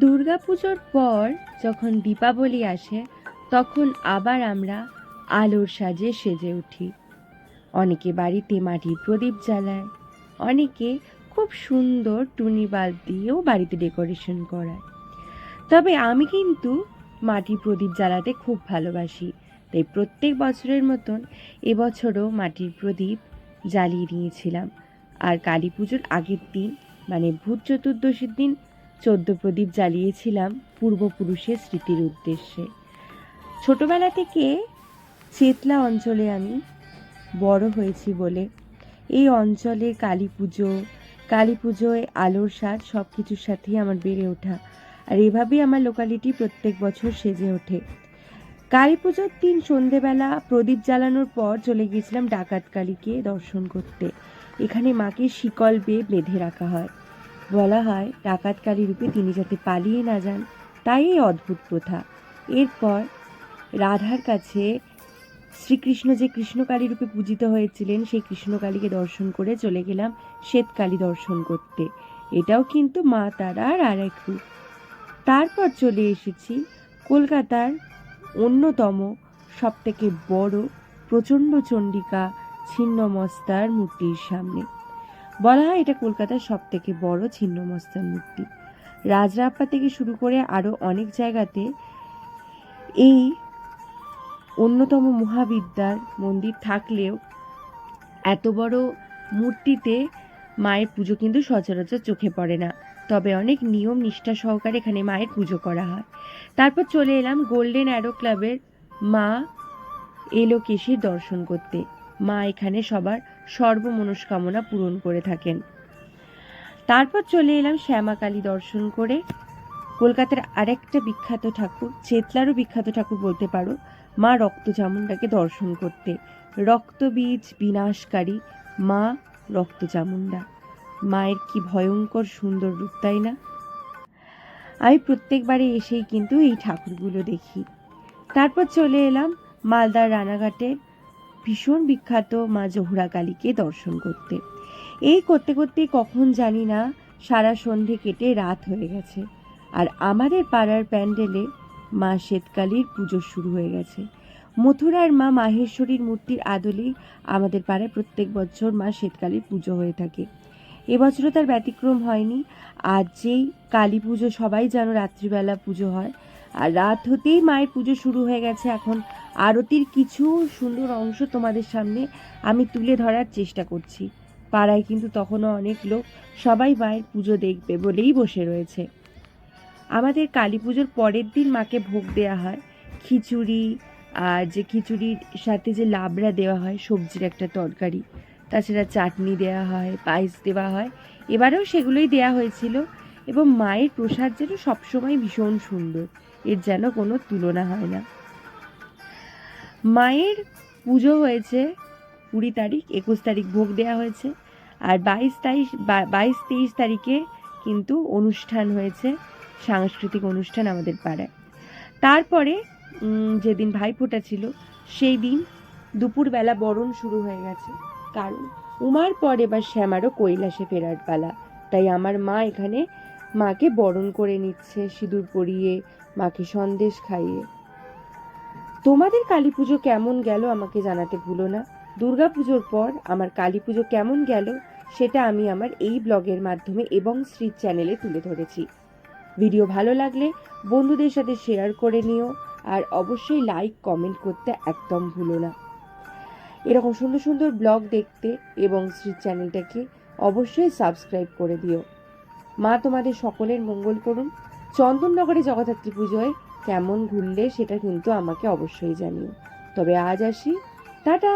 দুর্গাপুজোর পর যখন দীপাবলি আসে, তখন আবার আমরা আলোর সাজে সেজে উঠি। অনেকে বাড়িতে মাটির প্রদীপ জ্বালায়, অনেকে খুব সুন্দর টুনি বাল্ব দিয়েও বাড়িতে ডেকোরেশন করায়। তবে আমি কিন্তু মাটির প্রদীপ জ্বালাতে খুব ভালোবাসি, তাই প্রত্যেক বছরের মতন এবছরও মাটির প্রদীপ জ্বালিয়ে নিয়েছিলাম আর কালী পুজোর আগের দিন মানে ভূত চতুর্দশীর দিন চোদ্দ প্রদীপ জ্বালিয়েছিলাম পূর্বপুরুষের স্মৃতির উদ্দেশ্যে। ছোটবেলা থেকে চেতলা অঞ্চলে আমি বড় হয়েছি বলে এই অঞ্চলে কালী পুজো, কালী পুজোয় আলোর সাজ সব কিছুর সাথেই আমার বেড়ে ওঠা আর এভাবেই আমার লোকালিটি প্রত্যেক বছর সেজে ওঠে। কালী পুজোর দিন সন্ধেবেলা প্রদীপ জ্বালানোর পর চলে গিয়েছিলাম ডাকাত কালীকে দর্শন করতে। এখানে মাকে শিকল বেয়ে বেঁধে রাখা হয়। বলা হয়, ডাকাতকারী রূপে তিনি যাতে পালিয়ে না যান, তাই এই অদ্ভুত প্রথা। এরপর রাধার কাছে শ্রীকৃষ্ণ যে কৃষ্ণকালী রূপে পূজিত হয়েছিলেন, সেই কৃষ্ণকালীকে দর্শন করে চলে গেলাম শ্বেতকালী দর্শন করতে। এটাও কিন্তু মা তারার আর এক রূপ। তারপর চলে এসেছি কলকাতার অন্যতম সবথেকে বড় প্রচণ্ড চণ্ডিকা ছিন্নমস্তার মূর্তির সামনে। বলা হয় এটা কলকাতার সব থেকে বড় ছিন্নমস্তার মূর্তি। রাজরাপ্পা থেকে শুরু করে আরও অনেক জায়গাতে এই অন্যতম মহাবিদ্যার মন্দির থাকলেও এত বড় মূর্তিতে মায়ের পুজো কিন্তু সচরাচর চোখে পড়ে না। তবে অনেক নিয়ম নিষ্ঠা সহকারে এখানে মায়ের পুজো করা হয়। তারপর চলে এলাম গোল্ডেন অ্যারো ক্লাবের মা এলো এলোকেশীর দর্শন করতে। মা এখানে সবার সর্বমনস্কামনা পূরণ করে থাকেন। তারপর চলে এলাম শ্যামাকালী দর্শন করে। কলকাতার আরেকটা বিখ্যাত ঠাকুর, চেতলারও বিখ্যাত ঠাকুর বলতে পারো, মা রক্তচামুণ্ডাকে দর্শন করতে। রক্তবীজ বিনাশকারী মা রক্তচামুণ্ডা। মায়ের কি ভয়ঙ্কর সুন্দর রূপ, তাই না? আমি প্রত্যেকবারে এসেই কিন্তু এই ঠাকুরগুলো দেখি। তারপর চলে এলাম মালদার রানাঘাটের ভীষণ বিখ্যাত মা জহুরা কালীকে দর্শন করতে। এই করতে করতে কখন জানি না সারা সন্ধে কেটে রাত হয়ে গেছে। আর আমাদের পাড়ার প্যান্ডেলে মা শ্বেতকালীর পুজো শুরু হয়ে গেছে। মথুরার মা মাহেশ্বরীর মূর্তির আদলেই আমাদের পাড়ায় প্রত্যেক বছর মা শ্বেতকালীর পুজো হয়ে থাকে। এবছরও তার ব্যতিক্রম হয়নি। আর যেই কালী পুজো সবাই যেন রাত্রিবেলা পুজো হয় আর রাত হতেই মায়ের পুজো শুরু হয়ে গেছে এখন। আরতির কিছু সুন্দর অংশ তোমাদের সামনে আমি তুলে ধরার চেষ্টা করছি। পাড়ায় কিন্তু তখনও অনেক লোক সবাই মায়ের পুজো দেখবে বলেই বসে রয়েছে। আমাদের কালী পুজোর পরের দিন মাকে ভোগ দেওয়া হয়। খিচুড়ি আর যে খিচুড়ির সাথে যে লাবড়া দেওয়া হয়, সবজির একটা তরকারি। তাছাড়া চাটনি দেওয়া হয়, পায়েস দেওয়া হয়। এবারেও সেগুলোই দেওয়া হয়েছিল এবং মায়ের প্রসাদ যেন সবসময় ভীষণ সুন্দর। এর যেন কোনো তুলনা হয় না। মায়ের পুজো হয়েছে কুড়ি তারিখ, একুশ তারিখ ভোগ দেওয়া হয়েছে আর বাইশ তারিখ বাইশ তেইশ তারিখে কিন্তু অনুষ্ঠান হয়েছে, সাংস্কৃতিক অনুষ্ঠান আমাদের পাড়ায়। তারপরে যেদিন ভাইফোঁটা ছিল, সেই দিন দুপুরবেলা বরণ শুরু হয়ে গেছে। কারণ উমার পর এবার শ্যামারও কৈলাসে ফেরার পালা। তাই আমার মা এখানে মাকে বরণ করে নিচ্ছে সিঁদুর পরিয়ে, মাকে সন্দেশ খাইয়ে। তোমাদের কালী পুজো কেমন গেল আমাকে জানাতে ভুলো না। দুর্গা পুজোর পর আমার কালী পুজো কেমন গেল সেটা আমি আমার এই ব্লগের মাধ্যমে এবং শ্রীর চ্যানেলে তুলে ধরেছি। ভিডিও ভালো লাগলে বন্ধুদের সাথে শেয়ার করে নিও আর অবশ্যই লাইক, কমেন্ট করতে একদম ভুলো না। এরকম সুন্দর সুন্দর ব্লগ দেখতে এবং শ্রীর চ্যানেলটাকে অবশ্যই সাবস্ক্রাইব করে দিও। মা তোমাদের সকলের মঙ্গল করুন। চন্দননগরে জগদ্ধাত্রী পুজোয় কেমন ঘুরলে সেটা কিন্তু আমাকে অবশ্যই জানিও। তবে আজ আসি। টাটা!